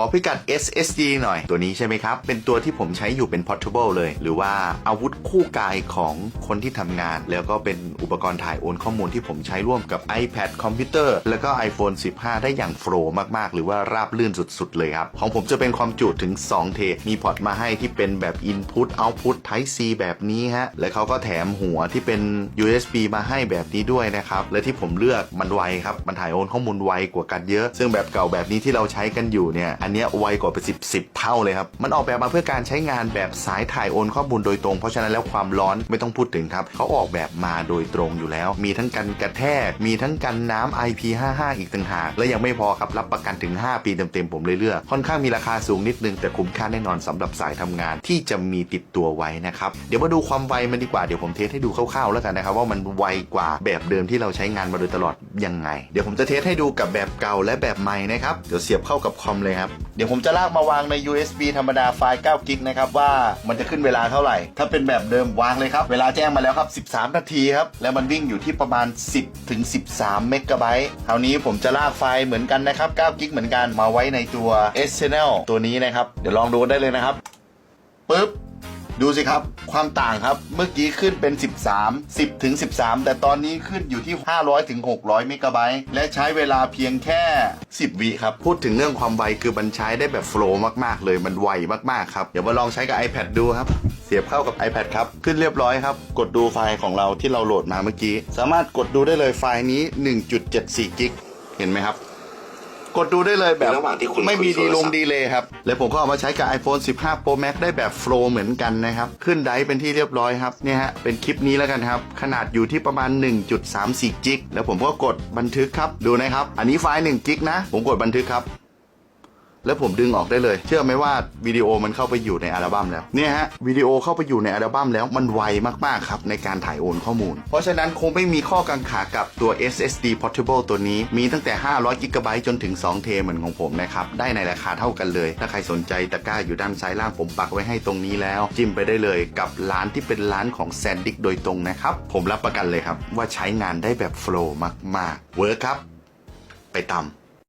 อพิกัด SSD หน่อยตัวนี้ใช่ไหมครับ เป็นตัวที่ผมใช้อยู่เป็น portable เลย หรือว่าอาวุธคู่กายของคนที่ทำงาน แล้วก็เป็นอุปกรณ์ถ่ายโอนข้อมูลที่ผมใช้ร่วมกับ iPad คอมพิวเตอร์แล้วก็ iPhone 15 ได้อย่างโฟล์มากๆ หรือว่าราบลื่นสุดๆ เลยครับ ของผมจะเป็นความจุถึง 2 เท มีพอร์ตมาให้ที่เป็นแบบ Input Output Type C แบบนี้ฮะ และเขาก็แถมหัวที่เป็น USB มาให้แบบนี้ด้วยนะครับ และที่ผมเลือกมันไวครับ มันถ่ายโอนข้อมูลไวกว่ากันเยอะ ซึ่งแบบเก่าแบบนี้ที่เราใช้กันอยู่เนี่ยอันนี้ไวกว่าเป็นสิบสิบเท่าเลยครับ มันออกแบบมาเพื่อการใช้งานแบบสายถ่ายโอนข้อมูลโดยตรง เพราะฉะนั้นแล้วความร้อนไม่ต้องพูดถึงครับ เขาออกแบบมาโดยตรงอยู่แล้ว มีทั้งกันกระแทก มีทั้งกันน้ำ IP55 อีกต่างหาก และยังไม่พอครับรับประกันถึง 5 ปีเต็มๆผมเลยเลือก ค่อนข้างมีราคาสูงนิดนึง แต่คุ้มค่าแน่นอนสำหรับสายทำงานที่จะมีติดตัวไว้นะครับ เดี๋ยวมาดูความไวมันดีกว่า เดี๋ยวผมเทสให้ดูคร่าวๆแล้วกันนะครับว่ามันไวกว่าแบบเดิมที่เราใช้งานมาโดยตลอดยังไง เดี๋ยวผมจะเทสให้ดูกับแบบเก่าและแบบใหม่นะครับ เดี๋ยวเสียบเข้ากับคอมเลยครับเดี๋ยวผมจะลากมาวางใน USB ธรรมดาไฟล์9กิกนะครับว่ามันจะขึ้นเวลาเท่าไหร่ ถ้าเป็นแบบเดิมวางเลยครับ เวลาแจ้งมาแล้วครับ 13 นาทีครับ แล้วมันวิ่งอยู่ที่ประมาณ 10ถึง13 เมกะไบต์คราวนี้ผมจะลากไฟล์เหมือนกันนะครับ9กิกเหมือนกันมาไว้ในตัว S Channel ตัวนี้นะครับ เดี๋ยวลองดูได้เลยนะครับปึ๊บ ดูสิครับ ความต่างครับเมื่อกี้ขึ้นเป็น 13 10ถึง13 แต่ตอนนี้ขึ้นอยู่ที่ 500ถึง600เมกะไบต์และใช้เวลาเพียงแค่ 10วิครับ พูดถึงเรื่องความไวคือมันใช้ได้แบบโฟล์มากๆ เลยมันไวมากๆครับ เดี๋ยวมาลองใช้กับ iPad ดูครับ เสียบเข้ากับ iPad ครับ ขึ้นเรียบร้อยครับ กดดูไฟล์ของเราที่เราโหลดมาเมื่อกี้ สามารถกดดูได้เลยไฟล์นี้ 1.74กิกเห็นไหมครับ กดดูได้เลยแบบในระหว่างที่คุณไม่มีคุดียโทรศัลพท์งดีเลยครับแล้วผมก็เอามาใช้กับ iPhone 15 Pro Max ได้แบบโฟล์เหมือนกันนะครับ ขึ้นไดรฟ์เป็นที่เรียบร้อยครับเนี่ยฮะเป็นคลิปนี้แล้วกันครับ ขนาดอยู่ที่ประมาณ 1.34กิก แล้วผมก็กดบันทึกครับ ดูนะครับ อันนี้ไฟล์1กิกนะ ผมกดบันทึกครับ แล้วผมดึงออกได้เลย เชื่อไหมว่าวิดีโอมันเข้าไปอยู่ในอัลบั้มแล้วเนี่ยฮะวิดีโอเข้าไปอยู่ในอัลบั้มแล้วมันไวมากๆครับในการถ่ายโอนข้อมูล เพราะฉะนั้นคงไม่มีข้อกังขากับตัว SSD Portable ตัวนี้มีตั้งแต่ 500 g b จนถึง 2 เทเหมือนของผมนะครับ ได้ในราคาเท่ากันเลย ถ้าใครสนใจตะกร้าอยู่ด้านซ้ายล่างผมปักไว้ให้ตรงนี้แล้ว จิ้มไปได้เลยกับร้านที่เป็นร้านของแซนดิกโดยตรงนะครับ ผมรับประกันเลยครับ ว่าใช้งานได้แบบโฟล์มากๆเวิร์คครับ ไปตำ